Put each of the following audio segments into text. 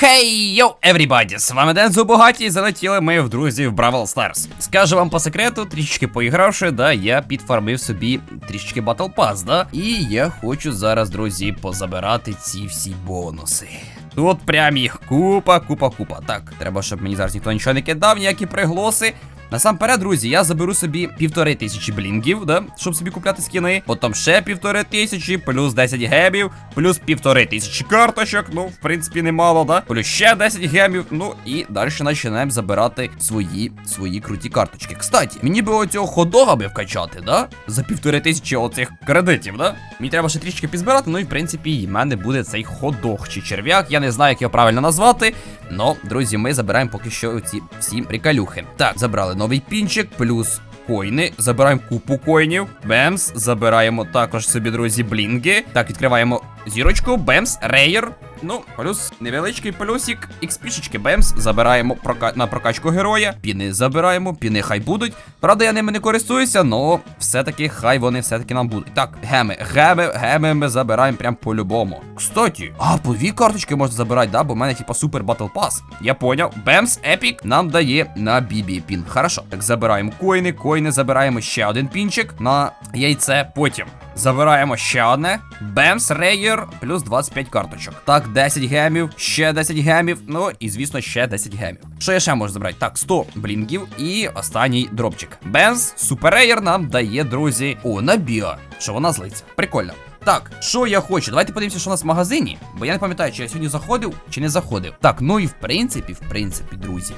Хей, йоу, everybody, з вами Дензу Богаті, і залетіли ми в друзі в Бравл Старс. Скажу вам по секрету, трішечки поігравши, да, я підфармив собі трішечки Battle Pass, да, і я хочу зараз, друзі, позабирати ці всі бонуси. Тут прям їх купа, купа, купа. Так, треба, щоб мені зараз ніхто нічого не кидав, ніякі приглоси. Насамперед, друзі, я заберу собі півтори тисячі блінгів, да, щоб собі купляти скіни. Потім ще півтори тисячі, плюс 10 гемів, плюс півтори тисячі карточок. Ну, в принципі, немало, да. Плюс ще 10 гемів. Ну і далі починаємо забирати свої свої круті карточки. Кстати, мені би оцього ходога би вкачати, да? За півтори тисячі оцих кредитів, да? Мені треба ще трішки підзбирати. Ну і в принципі, в мене буде цей ходог чи черв'як. Я не знаю, як його правильно назвати. Но, друзі, ми забираємо поки що ці всі приколюхи. Так, забрали новий пінчик, плюс коїни. Забираємо купу коїнів. Бемс. Забираємо також собі, друзі, блінги. Так, відкриваємо зірочку. Бемс, рейер. Ну, плюс невеличкий плюсик. Ікспішечки Бемс. Забираємо прока... на прокачку героя. Піни забираємо, піни хай будуть. Правда, я ними не користуюся, но все-таки хай вони все-таки нам будуть. Так, геми, геми, геми ми забираємо прям по-любому. Кстати, а по дві карточки можна забирати, да? Бо в мене типа супер батл пас. Я поняв. Бемс, епік нам дає на бібі пін. Хорошо. Так, забираємо коїни, коїни, забираємо ще один пінчик на яйце. Потім. Забираємо ще одне. Бемс, рейер, плюс 25 карточок. Так, 10 гемів, ще 10 гемів. Ну і звісно, ще 10 гемів. Що я ще можу забрати? Так, 100 блінгів і останній дропчик. Бемс, суперрейер нам дає, друзі. О, набіга. Що вона злиться. Прикольно. Так, що я хочу? Давайте подивимося, що у нас в магазині. Бо я не пам'ятаю, чи я сьогодні заходив, чи не заходив. Так, ну і в принципі, в принципі, друзі.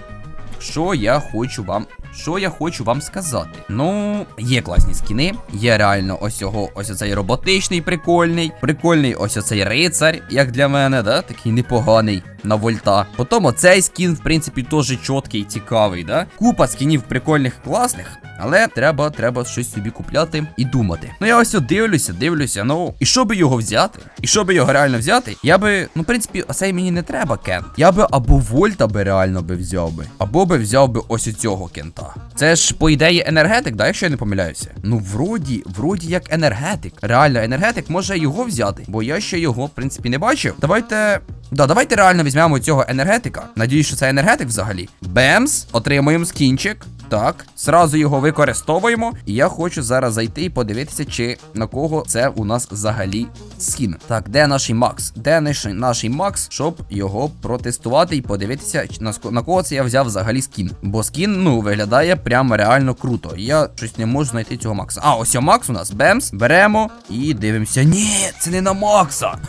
Що я хочу вам. Що я хочу вам сказати? Ну, є класні скіни. Є реально ось його, ось оцей роботичний, прикольний. Прикольний ось оцей рицар, як для мене, да? Такий непоганий на вольта. Потім оцей скін, в принципі, теж чіткий, цікавий, да? Купа скінів прикольних, класних. Але треба, треба щось собі купляти і думати. Ну я ось дивлюся, дивлюся. Ну, і що би його взяти? І що би його реально взяти? Я би, ну, в принципі, оцей мені не треба кент. Я би або Вольта би реально би взяв би, або би взяв би ось цього кента. Це ж, по ідеї, енергетик, да, якщо я не помиляюся. Ну, вроді, вроді як енергетик. Реально, енергетик може його взяти, бо я ще його, в принципі, не бачив. Давайте. Да, давайте реально візьмемо цього енергетика. Надіюсь, що це енергетик взагалі. Бемс, отримуємо скінчик. Так, зразу його використовуємо. І я хочу зараз зайти і подивитися, чи на кого це у нас взагалі скін. Так, де наш Макс? Де наш, наш Макс, щоб його протестувати і подивитися, на, на кого це я взяв взагалі скін. Бо скін, ну, виглядає прямо реально круто. Я щось не можу знайти цього Макса. А, ось Макс у нас. Бемс, беремо і дивимося. Ні, це не на Макса.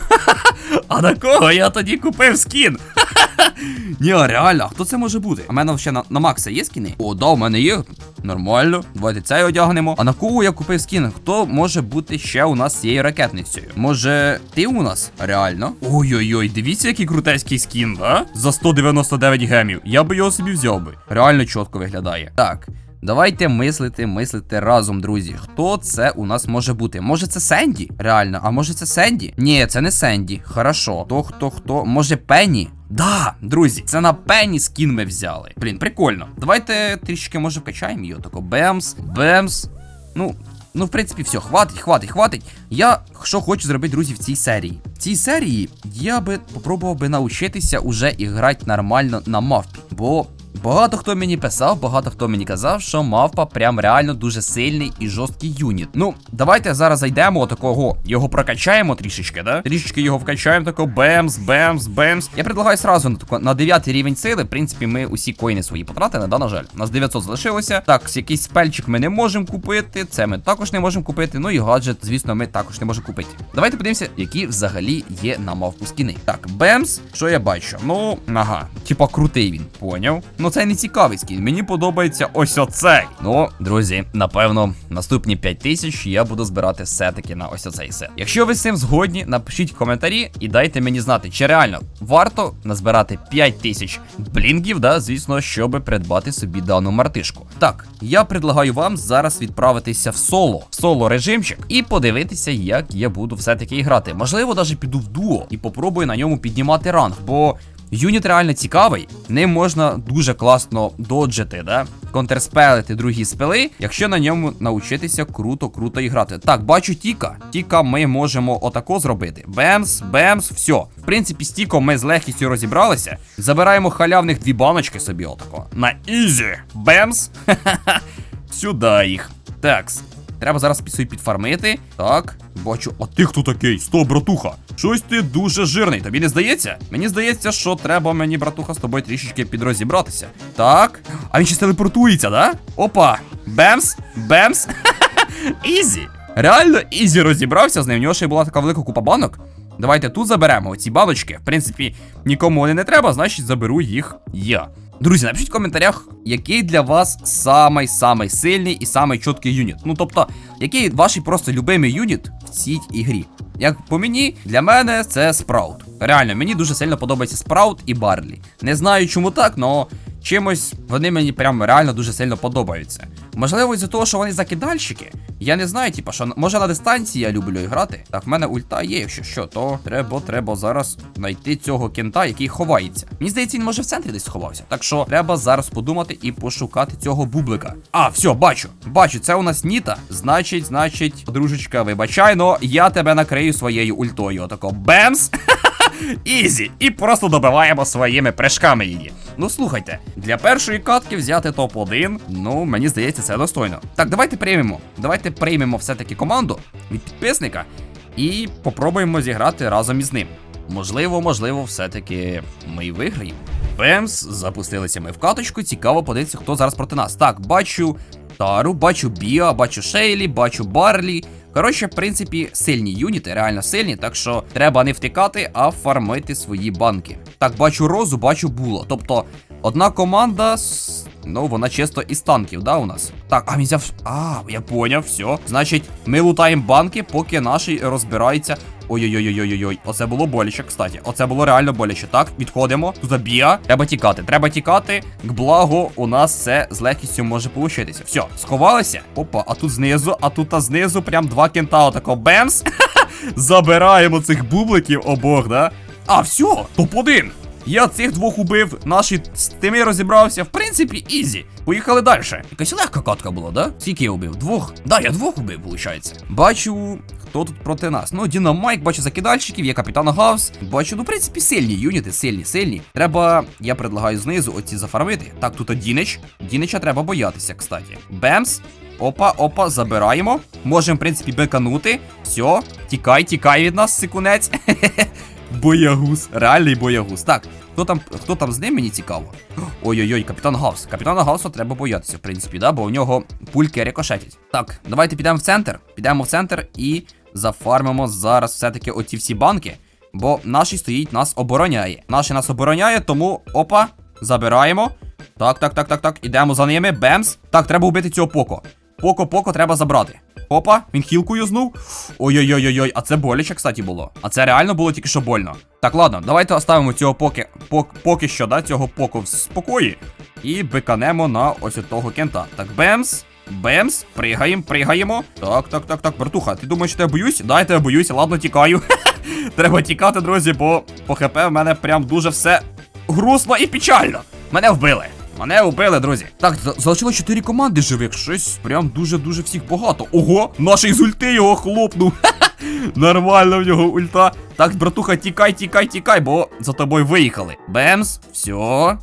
А на кого я тоді купив скін? Ні, реально, хто це може бути? А в мене ще на, на Макса є скіни? О, да, у мене є. Нормально. Давайте цей одягнемо. А на кого я купив скін? Хто може бути ще у нас цією ракетницею? Може, ти у нас? Реально? Ой-ой-ой, дивіться, який крутецький скін, да? За 199 гемів. Я би його собі взяв би. Реально чітко виглядає. Так. Давайте мислити, мислити разом, друзі. Хто це у нас може бути? Може це Сенді? Реально, а може це Сенді? Ні, це не Сенді. Хорошо. То хто хто? Може Пенні? Да, друзі, це на Пенні скін ми взяли. Блін, прикольно. Давайте трішки може вкачаємо його. Тако бемс, бемс. Ну, Ну, в принципі, все, хватить, хватить, хватить. Я що хочу зробити, друзі, в цій серії. В цій серії я би попробував би навчитися уже і грати нормально на мавпі. Бо багато хто мені писав, багато хто мені казав, що мавпа прям реально дуже сильний і жорсткий юніт. Ну, давайте зараз зайдемо отакого, його прокачаємо трішечки, да? Трішечки його вкачаємо, тако бемс, бемс, бемс. Я предлагаю сразу на тако на 9 рівень сили. В принципі, ми усі коїни свої потратили, да, на жаль. У нас 900 залишилося. Так, якийсь спельчик ми не можемо купити. Це ми також не можемо купити. Ну і гаджет, звісно, ми також не можемо купити. Давайте подивимося, які взагалі є на мавпу скіни. Так, бемс, що я бачу? Ну, ага, типа крутий він, поняв. Ну це не цікавий скін. Мені подобається ось оцей. Ну, друзі, напевно, наступні 5000 я буду збирати все-таки на ось оцей сет. Якщо ви з цим згодні, напишіть коментарі і дайте мені знати, чи реально варто назбирати 5000 блінгів, да, звісно, щоб придбати собі дану мартишку. Так, я предлагаю вам зараз відправитися в соло, в соло режимчик, і подивитися, як я буду все-таки грати. Можливо, навіть піду в дуо і попробую на ньому піднімати ранг, бо. Юніт реально цікавий, ним можна дуже класно доджити, да? Контрспелити другі спели, якщо на ньому навчитися круто-круто іграти. Так, бачу Тіка. Тіка ми можемо отако зробити. Бемс, бемс, все. В принципі, з Тіком ми з легкістю розібралися. Забираємо халявних дві баночки собі отако. На ізі. Бемс. Сюди їх. Такс. Треба зараз під собі підфармити. Так, бачу. А ти хто такий? Стоп, братуха. Щось ти дуже жирний. Тобі не здається? Мені здається, що треба мені, братуха, з тобою трішечки підрозібратися. Так. А він ще телепортується, да? Опа. Бемс, бемс. Ізі. Реально, Ізі розібрався з ним. В нього ще й була така велика купа банок. Давайте тут заберемо оці баночки. В принципі, нікому вони не треба, значить заберу їх я. Друзі, напишіть в коментарях, який для вас самий самий сильний і самий чіткий юніт. Ну тобто, який ваш просто любимий юніт в цій ігрі. Як по мені, для мене це спраут. Реально, мені дуже сильно подобається спраут і Барлі. Не знаю, чому так, але чимось вони мені прям реально дуже сильно подобаються. Можливо, із-за того, що вони закидальщики. Я не знаю, типа, що може на дистанції я люблю грати. Так, в мене ульта є, якщо що, то треба, треба зараз знайти цього кента, який ховається. Мені здається, він може в центрі десь сховався. Так що треба зараз подумати і пошукати цього бублика. А, все, бачу. Бачу, це у нас Ніта. Значить, значить, дружечка, вибачай, но я тебе накрию своєю ультою. Отако бемс. Ізі, і просто добиваємо своїми прыжками її. Ну слухайте, для першої катки взяти топ-1, ну мені здається, це достойно. Так, давайте приймемо. Давайте приймемо все-таки команду від підписника і попробуємо зіграти разом із ним. Можливо, можливо, все-таки ми й виграємо. Бемс, запустилися ми в каточку. Цікаво подивитися, хто зараз проти нас. Так, бачу Тару, бачу Біа, бачу Шейлі, бачу Барлі. Коротше, в принципі, сильні юніти, реально сильні, так що треба не втикати, а фармити свої банки. Так, бачу Розу, бачу Було. Тобто, одна команда. Ну, вона чисто із танків, да, у нас? Так, а він взяв. А, я поняв, все. Значить, ми лутаємо банки, поки наші розбирається. Ой-ой-ой-ой-ой-ой. Оце було боляче, кстати. Оце було реально боляче. Так, відходимо. Забія. Треба тікати. Треба тікати. К благо, у нас це з легкістю може получитися. Все, сховалися. Опа, а тут знизу, а тут а знизу прям два кента. Отако бемс. Забираємо цих бубликів обох, да? А, все, топ-1. Я цих двох убив, наші з тими розібрався. В принципі, ізі. Поїхали далі. Якась легка катка була, да? Скільки я убив? Двох? Да, я двох убив, виходить. Бачу, хто тут проти нас. Ну, Дінамайк, бачу закидальщиків, є капітан Гавс. Бачу, ну, в принципі, сильні юніти, сильні, сильні. Треба, я предлагаю знизу оці зафармити. Так, тут Дінич. Дінича треба боятися, кстати. Бемс. Опа, опа, забираємо. Можемо, в принципі, беканути. Все, тікай, тікай від нас, секунець. Боягуз, реальний боягуз. Так, хто там, хто там з ним, мені цікаво. Ой-ой-ой, капітан Гаус. Капітана Гауса треба боятися, в принципі, да, бо у нього пульки рикошетять. Так, давайте підемо в центр. Підемо в центр і зафармимо зараз все-таки оці всі банки. Бо наші стоїть, нас обороняє. Наші нас обороняє, тому опа, забираємо. Так, так, так, так, так. Ідемо за ними. Бемс. Так, треба вбити цього поко. Поко-поко треба забрати. Опа, він хілку юзнув. Ой-ой-ой-ой, а це боляче, кстати, було. А це реально було тільки що больно. Так, ладно, давайте оставимо цього поки, пок, поки що, да, цього поку в спокої. І биканемо на ось того кента. Так, бемс. Бемс, пригаємо, пригаємо. Так, так, так, так, братуха, ти думаєш, що я боюсь? Да, я тебе боюсь, ладно, тікаю. Треба тікати, друзі, бо по ХП в мене прям дуже все грустно і печально. Мене вбили. Мене вбили, друзі. Так, за- залишилось 4 команди живих. Щось прям дуже-дуже всіх багато. Ого, наш із його хлопнув. Нормально в нього ульта. Так, братуха, тікай, тікай, тікай, бо за тобою виїхали. Бемс, все.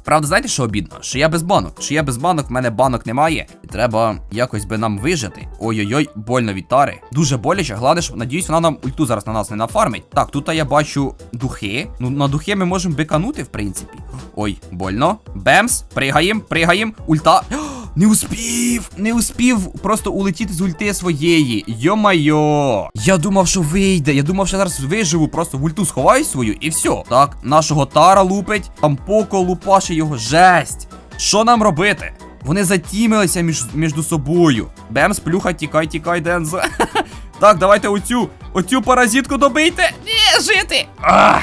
Правда, знаєте, що обідно? Що я без банок. Що я без банок, в мене банок немає. І треба якось би нам вижити. Ой-ой-ой, больно від тари. Дуже боляче. Що надіюсь, вона нам ульту зараз на нас не нафармить. Так, тут я бачу духи. Ну, на духи ми можемо биканути, в принципі. Ой, больно. Бемс, пригаєм, пригаєм. Ульта. Не успів, не успів просто улетіти з ульти своєї. Йо-майо. Я думав, що вийде. Я думав, що зараз виживу, просто в ульту сховаю свою і все. Так, нашого тара лупить, там поко лупаше його. Жесть. Що нам робити? Вони затімилися між, між собою. Бемс, плюха, тікай, тікай, Дензо. Так, давайте оцю, оцю паразитку добийте. Ні, жити. Ах!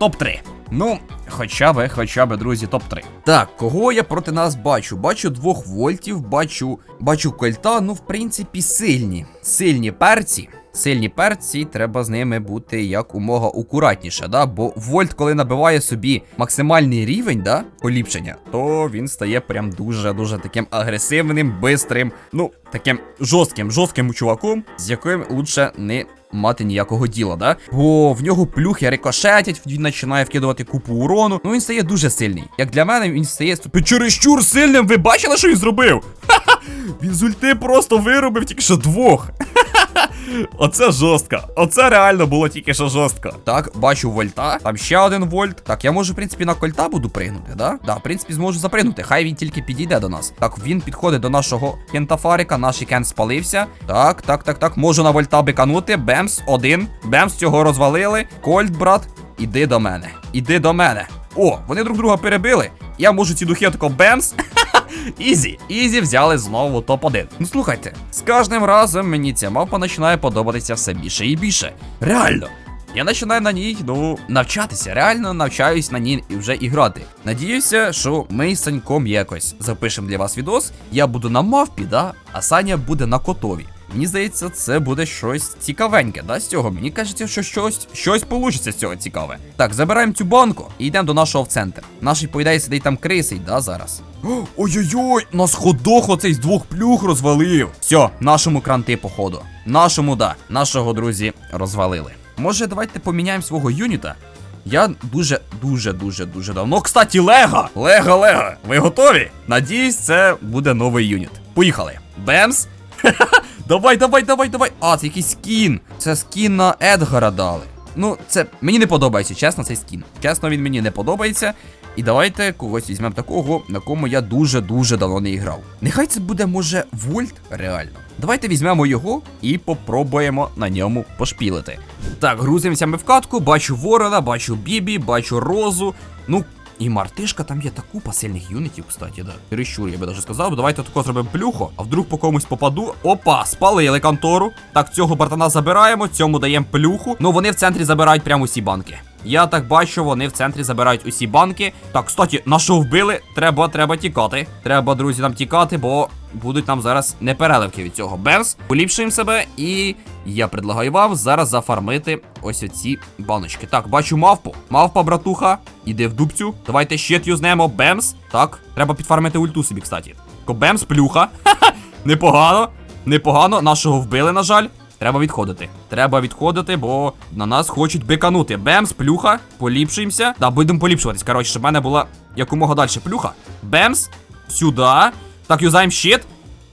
Топ-3. Ну, хоча би, хоча би, друзі, топ-3. Так, кого я проти нас бачу? Бачу двох вольтів, бачу, бачу кольта, ну, в принципі, сильні. Сильні перці. сильні перці, треба з ними бути якомога акуратніше, да? Бо Вольт, коли набиває собі максимальний рівень, да, поліпшення, то він стає прям дуже-дуже таким агресивним, бистрим, ну, таким жорстким, жорстким чуваком, з яким лучше не мати ніякого діла, да? Бо в нього плюхи рикошетять, він починає вкидувати купу урону. Ну він стає дуже сильний. Як для мене, він стає чересчур сильним. Ви бачили, що він зробив? Ха-ха! Він з ульти просто виробив тільки що двох. Оце жорстко. Оце реально було тільки що жорстко. Так, бачу вольта. Там ще один вольт. Так, я можу, в принципі, на кольта буду пригнути, да? Да, в принципі, зможу запригнути. Хай він тільки підійде до нас. Так, він підходить до нашого кентафарика. Наш кен спалився. Так, так, так, так. Можу на вольта биканути. Бемс, один. Бемс, цього розвалили. Кольт, брат, іди до мене. Іди до мене. О, вони друг друга перебили. Я можу ці духи тако бемс. Ізі, ізі взяли знову топ-1. Ну слухайте, з кожним разом мені ця мапа починає подобатися все більше і більше. Реально. Я починаю на ній, ну, навчатися. Реально навчаюсь на ній і вже і грати. Надіюся, що ми з Саньком якось запишемо для вас відос. Я буду на мавпі, да, а Саня буде на котові. Мені здається, це буде щось цікавеньке, да, з цього. Мені кажеться, що щось щось получиться з цього цікаве. Так, забираємо цю банку і йдемо до нашого в центр. Наш, по сидить там крисить, да, зараз. Ой-ой-ой, нас ходох оцей з двох плюх розвалив. Все, нашому кранти, походу. Нашому, да, нашого друзі розвалили. Може, давайте поміняємо свого юніта? Я дуже, дуже, дуже, дуже давно. Кстати, Лего! Лего, Лего! Ви готові? Надіюсь, це буде новий юніт. Поїхали. Бемс. Давай, давай, давай, давай. А, це якийсь скін. Це скін на Едгара дали. Ну, це мені не подобається, чесно, цей скін. Чесно, він мені не подобається. І давайте когось візьмемо такого, на кому я дуже-дуже давно не грав. Нехай це буде, може, Вольт, реально. Давайте візьмемо його і попробуємо на ньому пошпілити. Так, грузимося ми в катку, бачу Ворона, бачу Бібі, бачу Розу. Ну, і мартишка там є та купа юнітів, кстати, да. Перещур, я би даже сказав. Давайте тако зробимо плюхо, а вдруг по комусь попаду. Опа, спалили контору. Так, цього бартана забираємо, цьому даємо плюху. Ну вони в центрі забирають прямо усі банки. Я так бачу, вони в центрі забирають усі банки. Так, кстати, нашого вбили. Треба, треба тікати. Треба, друзі, нам тікати, бо будуть нам зараз непереливки від цього. Бемс, поліпшуємо себе, і я предлагаю вам зараз зафармити ось оці баночки. Так, бачу мавпу. Мавпа, братуха, іде в дубцю. Давайте щит юзнемо. Бемс. Так, треба підфармити ульту собі, кстати. Бемс, плюха. Непогано. Непогано. Нашого вбили, на жаль. Треба відходити. Треба відходити, бо на нас хочуть биканути. Бемс, плюха, поліпшуємося. Да, будемо поліпшуватись. Коротше, щоб в мене була якомога далі плюха. Бемс, сюди. Так, юзаємо щит.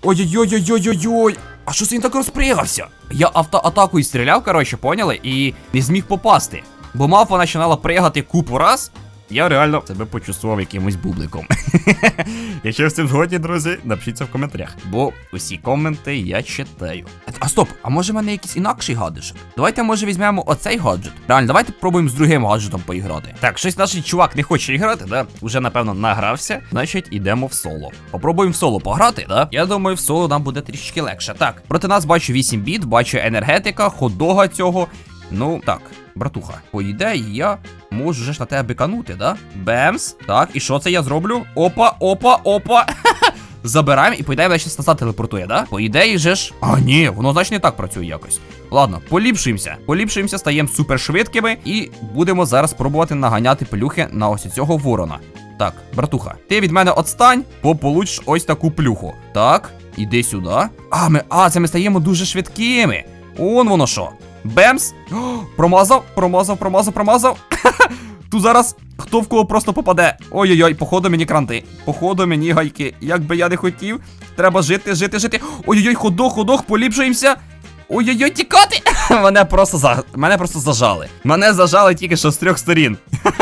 Ой-ой-ой-ой-ой-ой. А що це він так розпригався? Я автоатакою стріляв, коротше, поняли, і не зміг попасти. Бо мавпа починала пригати купу раз. Я реально себе почувствував якимось бубликом. Якщо з цим згодні, друзі, напишіть це в коментарях. Бо усі коменти я читаю. А стоп, а може в мене якийсь інакший гаджет? Давайте, може, візьмемо оцей гаджет. Реально, давайте пробуємо з другим гаджетом поіграти. Так, щось наш чувак не хоче іграти, да? Уже, напевно, награвся. Значить, ідемо в соло. Попробуємо в соло пограти, да? Я думаю, в соло нам буде трішки легше. Так, проти нас бачу 8 біт, бачу енергетика, ходога цього. Ну, так, братуха, по ідеї я можу ж на тебе биканути, да? Бемс. Так, і що це я зроблю? Опа, опа, опа. Забираємо і по ідеї вона ще телепортує, да? По ідеї же ж. А, ні, воно значить не так працює якось. Ладно, поліпшуємося. Поліпшуємося, стаємо супершвидкими і будемо зараз пробувати наганяти плюхи на ось цього ворона. Так, братуха, ти від мене отстань, бо получиш ось таку плюху. Так, іди сюди. А, ми. А, це ми стаємо дуже швидкими. Он воно що. Бемс. О, промазав, промазав, промазав, промазав. Тут зараз хто в кого просто попаде. Ой-ой-ой, походу мені кранти. Походу мені гайки. Як би я не хотів. Треба жити, жити, жити. Ой-ой-ой, ходох, ходох, поліпшуємося. Ой-ой-ой, тікати! Мене просто за... Мене просто зажали. Мене зажали тільки що з трьох сторін.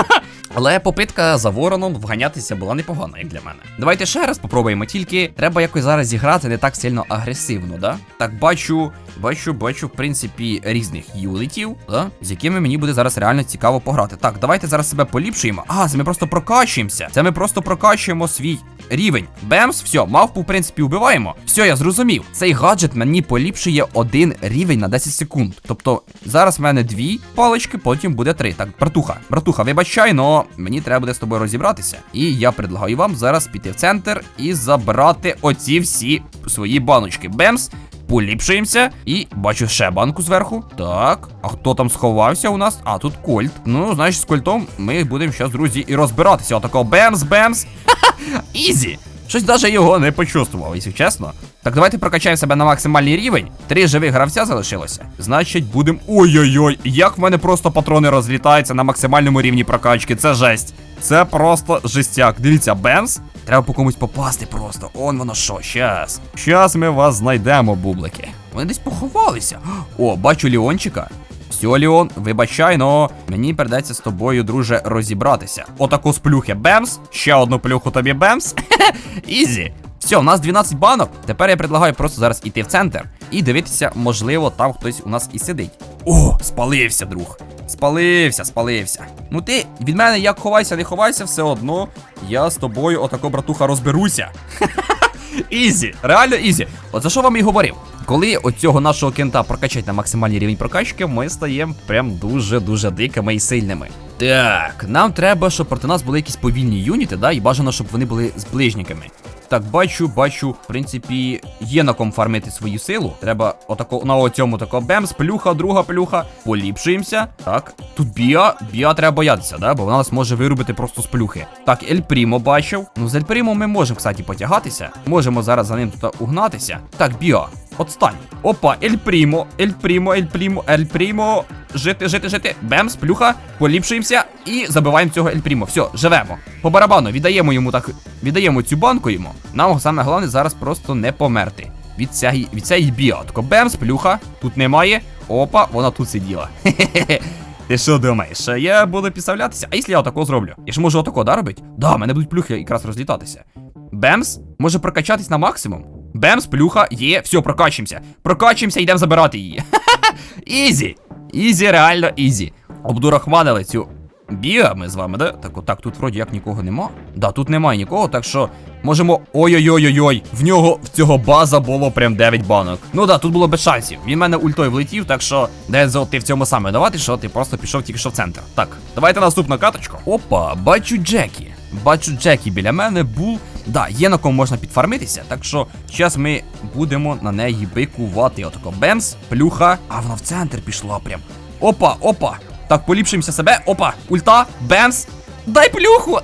Але попитка за вороном вганятися була непогана, як для мене. Давайте ще раз попробуємо, тільки треба якось зараз зіграти не так сильно агресивно, да? Так бачу, бачу, бачу, в принципі, різних юнітів, да? з якими мені буде зараз реально цікаво пограти. Так, давайте зараз себе поліпшуємо. А, це ми просто прокачуємося. Це ми просто прокачуємо свій рівень. Бемс, все, мавпу, в принципі, вбиваємо. Все, я зрозумів. Цей гаджет мені поліпшує один рівень на 10 секунд. Тобто, зараз в мене дві палички, потім буде три. Так, братуха, братуха, вибачай, но мені треба буде з тобою розібратися. І я предлагаю вам зараз піти в центр і забрати оці всі свої баночки. Бемс. Поліпшуємося. І бачу ще банку зверху. Так. А хто там сховався у нас? А, тут кольт. Ну, значить, з кольтом ми будемо зараз, друзі, і розбиратися. Отако бемс-бемс. Ха-ха, Ізі. Щось даже його не почувствував, якщо чесно. Так давайте прокачаємо себе на максимальний рівень. Три живих гравця залишилося. Значить, будемо. Ой-ой-ой, як в мене просто патрони розлітаються на максимальному рівні прокачки. Це жесть. Це просто жестяк. Дивіться, бемс. Треба по комусь попасти просто. Он воно що, щас. Щас ми вас знайдемо, бублики. Вони десь поховалися. О, бачу Ліончика. Все, Ліон, вибачай, но мені придеться з тобою, друже, розібратися. Отаку з плюхи Бемс. Ще одну плюху тобі Бемс. Ізі. Все, у нас 12 банок. Тепер я предлагаю просто зараз іти в центр і дивитися, можливо, там хтось у нас і сидить. О, спалився, друг. Спалився, спалився. Ну ти від мене як ховайся, не ховайся, все одно. Я з тобою, отако, братуха, розберуся. Ізі, реально ізі. От за що вам і говорив? Коли оцього нашого кента прокачать на максимальний рівень прокачки, ми стаємо прям дуже-дуже дикими і сильними. Так, нам треба, щоб проти нас були якісь повільні юніти, да, і бажано, щоб вони були з ближниками. Так, бачу, бачу, в принципі, є на ком фармити свою силу. Треба отако на оцьому тако бемс, плюха, друга плюха. Поліпшуємося. Так, тут біа, біа треба боятися, да? Бо вона нас може вирубити просто з плюхи. Так, Ель Прімо бачив. Ну, з Ель Прімо ми можемо, кстати, потягатися. Можемо зараз за ним тут угнатися. Так, біа. Отстань. Опа, Ель Прімо, Ель Прімо, Ель Прімо, Ель Прімо. Жити, жити, жити. Бемс, плюха, поліпшуємося і забиваємо цього Ель Прімо. Все, живемо. По барабану, віддаємо йому так. Віддаємо цю банку йому. Нам саме головне зараз просто не померти. Від цієї, від цієї біотко. Бемс, плюха. Тут немає. Опа, вона тут сиділа. Хе-хе-хе. Ти що думаєш? Я буду підставлятися? А якщо я отако зроблю? Я ж можу отако, да, робити? Да, мене будуть плюхи якраз розлітатися. Бемс може прокачатись на максимум. Бемс, плюха, є, все, прокачуємося. Прокачуємося, йдемо забирати її. Ізі. Ізі, реально ізі. Обдурахманили цю біа ми з вами, да? Так, отак, тут вроді як нікого нема. Да, тут немає нікого, так що можемо. Ой-ой-ой-ой-ой. В нього в цього база було прям 9 банок. Ну да, тут було без шансів. Він мене ультою влетів, так що Дензо, ти в цьому саме винуватий, що ти просто пішов тільки що в центр. Так, давайте наступну каточку. Опа, бачу Джекі. Бачу Джекі біля мене був. Да, є на кому можна підфармитися, так що зараз ми будемо на неї бикувати. Отако бемс, плюха. А вона в центр пішла прям. Опа, опа. Так, поліпшуємося себе. Опа, ульта, бемс. Дай плюху!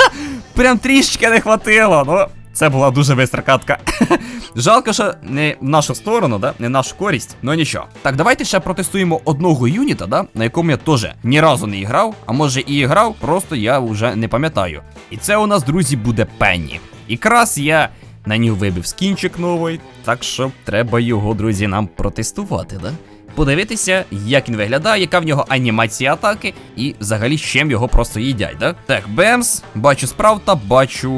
Прям трішечки не хватило. Ну, це була дуже бистра катка. Жалко, що не в нашу сторону, да? не в нашу користь, ну нічого. Так, давайте ще протестуємо одного юніта, да? на якому я теж ні разу не грав, а може і грав, просто я вже не пам'ятаю. І це у нас, друзі, буде Пенні. Якраз я на нього вибив скінчик новий, так що треба його, друзі, нам протестувати, да? Подивитися, як він виглядає, яка в нього анімація атаки, і взагалі з чим його просто їдять, да? Так, Бемс, бачу справта, бачу.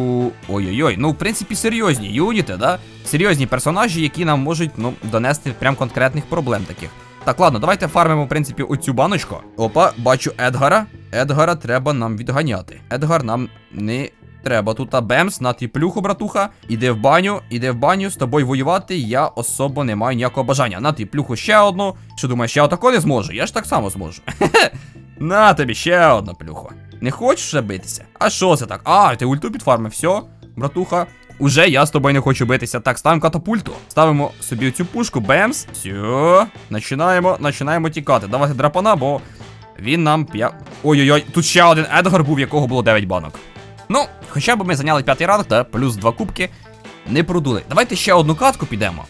Ой-ой-ой, ну в принципі серйозні юніти, да? Серйозні персонажі, які нам можуть ну, донести прям конкретних проблем таких. Так, ладно, давайте фармимо, в принципі, оцю баночку. Опа, бачу Едгара. Едгара треба нам відганяти. Едгар нам не треба. Тут Бемс, на ти плюху, братуха. Іди в баню, іди в баню, з тобою воювати я особо не маю ніякого бажання. На ти плюху ще одну. Що думаєш, я отако не зможу? Я ж так само зможу. На тобі ще одну плюху. Не хочеш вже битися? А що це так? А, ти ульту підфармив, все, братуха. Уже я з тобою не хочу битися. Так, ставимо катапульту. Ставимо собі цю пушку, бемс. Все. Починаємо, починаємо тікати. Давайте драпана, бо він нам п'я. Ой-ой-ой, тут ще один Едгар був, якого було 9 банок. Ну, хоча б ми зайняли п'ятий ранг, та плюс два кубки. Не продули. Давайте ще одну катку підемо.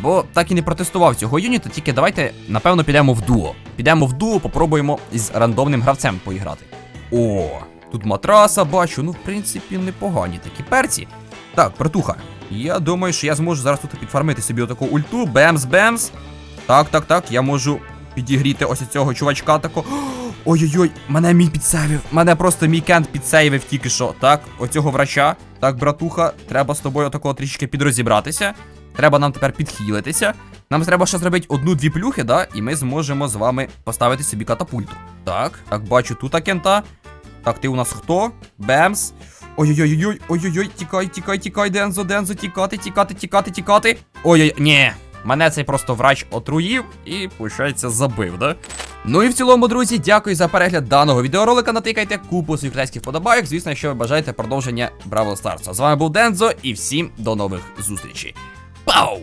Бо так і не протестував цього юніта, тільки давайте, напевно, підемо в дуо. Підемо в дуо, попробуємо з рандомним гравцем поіграти. О, тут матраса бачу, ну, в принципі, непогані такі перці. Так, братуха, я думаю, що я зможу зараз тут підфармити собі отаку ульту. Бемс-бемс. Так, так, так, я можу підігріти ось цього чувачка тако. Ой-ой-ой, мене мій підсейвив. Мене просто мій кент підсейвив тільки що. Так, оцього врача. Так, братуха, треба з тобою отакого трішки підрозібратися. Треба нам тепер підхилитися. Нам треба ще зробити одну-дві плюхи, да, і ми зможемо з вами поставити собі катапульту. Так, так, бачу тут кента. Так, ти у нас хто? Бемс. Ой-ой-ой, ой-ой-ой, тікай, тікай, тікай, Дензо, Дензо, тікати, тікати, тікати, тікати. Ой-ой, ні. Мене цей просто врач отруїв і, виходить, забив, да? Ну і в цілому, друзі, дякую за перегляд даного відеоролика. Натикайте купу своїх китайських подобайок. Звісно, якщо ви бажаєте продовження Бравл Старса. З вами був Дензо і всім до нових зустрічей. Пау!